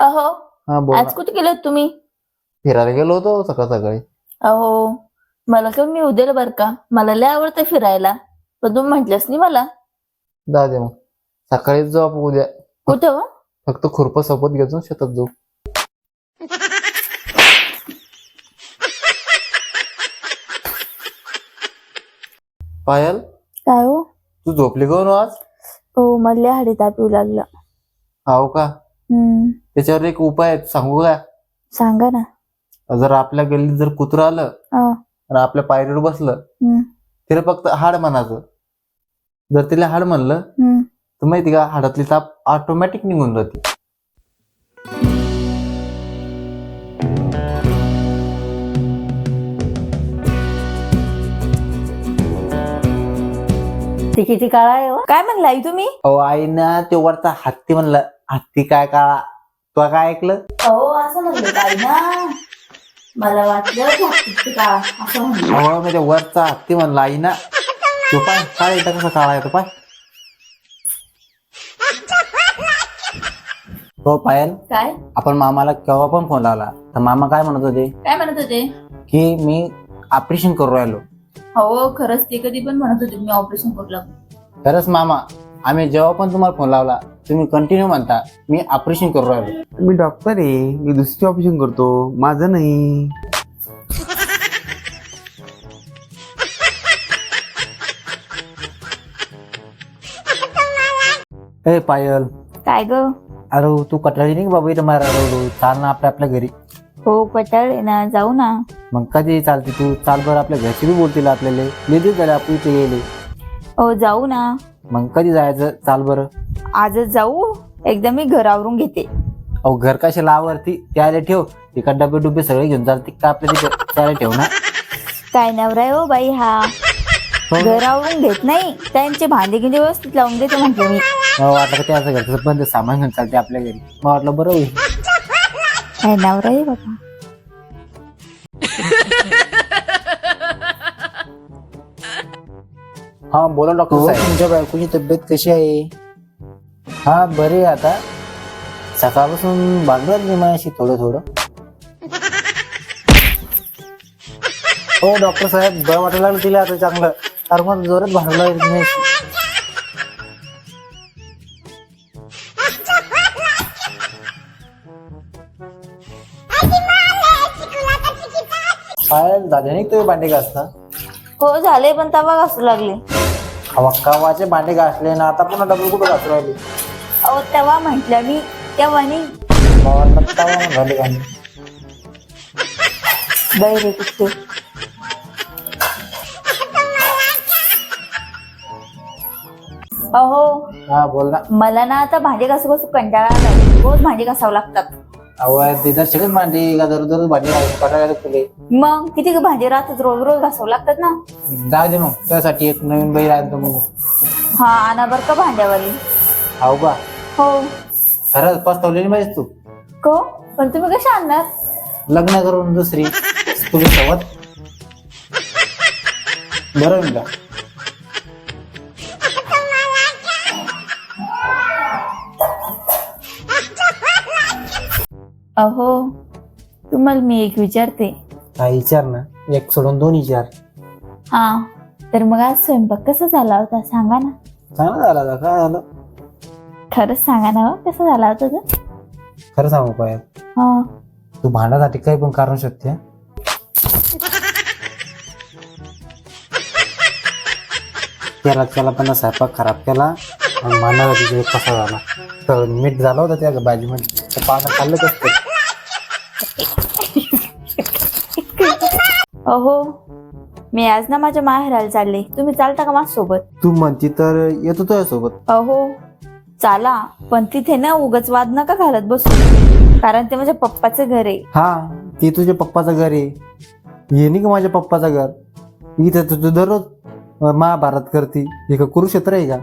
अहो हा बोल. आज कुठे गेलेत तुम्ही? फिरायला गेलो होतो सकाळ सकाळी. अहो मला कमी येऊ दिलं बरं का. मला लय आवडतं फिरायला. पण तुम्ही म्हटलंच नाही मला. जाऊ दे मग. सकाळीच जाऊ आपण उद्या. कुठं हो? फक्त खुरपं सोबत घेतो शेतात जाऊ. पायल काय हो? तू झोपली का हो आज? हो मला लय हाडी ताप येऊ लागला. हाव का? हम्म त्याच्यावर एक उपाय आहे सांगू का सांगा ना जर आपल्या गल्लीत जर कुत्र आलं हा. आणि आपल्या पायरीवर बसलं हम्म. तिला फक्त हाड म्हणायचं जर तिला हाड म्हणलं हम्म. तर माहिती का हाडातली ताप ऑटोमॅटिक निघून जाते ते किती काळा आहे हो? काय म्हणला आई तुम्ही अहो आई ना ते वरचा हत्ती म्हणलं हत्ती काय काळा? तू काय ऐकलं? अहो असं म्हणलं ना. मला वाटलं की काळा असं म्हणलं. अहो म्हणजे वरचा हत्ती म्हणला आई ना. तो पाय काय येतं कसा काळा येतो पाय. हो पायल. काय? आपण मामाला केव्हा पण फोन लावला. तर मामा काय म्हणत होते? काय म्हणत होते? की मी ऑपरेशन करू राहिलो. हो खरंच ते कधी पण म्हणत होते मी ऑपरेशन करू लागलो. खरंच मामा आम्ही जेव्हा पण तुम्हाला फोन लावला तुम्ही कंटिन्यू म्हणता मी ऑपरेशन करू राहिलो. मी डॉक्टर आहे मी दुसरी ऑपरेशन करतो माझं नाही. ए पायल. काय ग? अरे तू कटाळी नाही बाबा इथं मारा चाल ना आपल्या आपल्या घरी. हो कटाळे ना जाऊ ना. मग कधी चालते तू? चाल बरं आपल्या घरची बी बोलतील आपल्याला. लेडीज झाले आपण इथे गेले. हो जाऊ ना. मग कधी जायचं? चाल बरं. आजच जाऊ. एकदा मी घर आवरून घेते. अहो घर कशाला आवरती त्याला ठेव. एका डबे डुबे सगळे घेऊन चालते का आपल्या तिथे त्याला ठेव ना. काय नवरा आहे हो बाई हा. हो. घर आवरून घेत नाही. त्यांचे भांडे गिंडे व्यवस्थित लावून देते म्हटलं मी. मला वाटलं का त्याचं घरचं पण ते सामान घेऊन चालते आपल्या घरी. मग वाटलं बरं होईल. काय नवरा आहे बाबा. हा बोला डॉक्टर साहेब. तुमच्या बायकोची तब्येत कशी आहे? हा बरी आहे आता. सकाळपासून भांडवल नाही माझ्याशी थोडं थोडं. हो डॉक्टर साहेब बरं वाटायला लागलं तिला आता चांगलं. अरे मग जोरात माझ्याशी. काय झाले नाही तुम्ही भांडे घासता हो झाले पण तवा घासू लागले. हवा कवाचे भांडे घासले ना आता पुन्हा डबल कुठं घासू राहिले? अहो तेव्हा म्हटलं मी तेव्हा नाही. तवा झाले बाई रे अहो हा बोल ना. मला ना आता भांडे घासू घासू कंटाळा रोज भांडे घासावं लागतात. अहो तिथं सगळेच भांडी का दर दररोज भांडी तुले मग किती ग भांडे? राहतात रोज रोज घासावं लागतात ना. जाऊ दे मग त्यासाठी एक नवीन बैल आणतो मग. हा आणा बर का भांड्यावाली. हाव का हो. खरंच पस्तावलेली पाहिजे तू. को? पण तुम्ही कशा आणणार? लग्न करून दुसरी तुझी सोबत बरं होईल का? अहो तुम्हाला मी एक विचारते. हा विचार ना. एक सोडून दोन विचार. हा तर मग आज स्वयंपाक कसा झाला होता सांगा ना. चांगलं झालं आता, काय झालं? खरंच सांगा ना हो, कसा झाला होता तो. खरं सांगू पाय हा. तू भांडासाठी काही पण कारण शकते. हा? त्याला त्याला पण स्वयंपाक खराब केला आणि भांडणाचा तिथे कसा झाला. तर मीठ झालं होतं त्या भाजीमध्ये तर पानं खाल्लं कसं अहो मी आज ना माझ्या माहेराला चालले. तुम्ही चालता का माझ्यासोबत? तू म्हणती तर येतो तुझ्या सोबत अहो चाला पण तिथे ना उगाच वाद नका घालत बसू. कारण ते माझ्या पप्पाचं घर आहे. हा ते तुझ्या पप्पाचं घर आहे. हे नाही का माझ्या पप्पाचं घर? इथं तुझं दररोज अं, महाभारत करते. हे का कुरुक्षेत्र आहे का?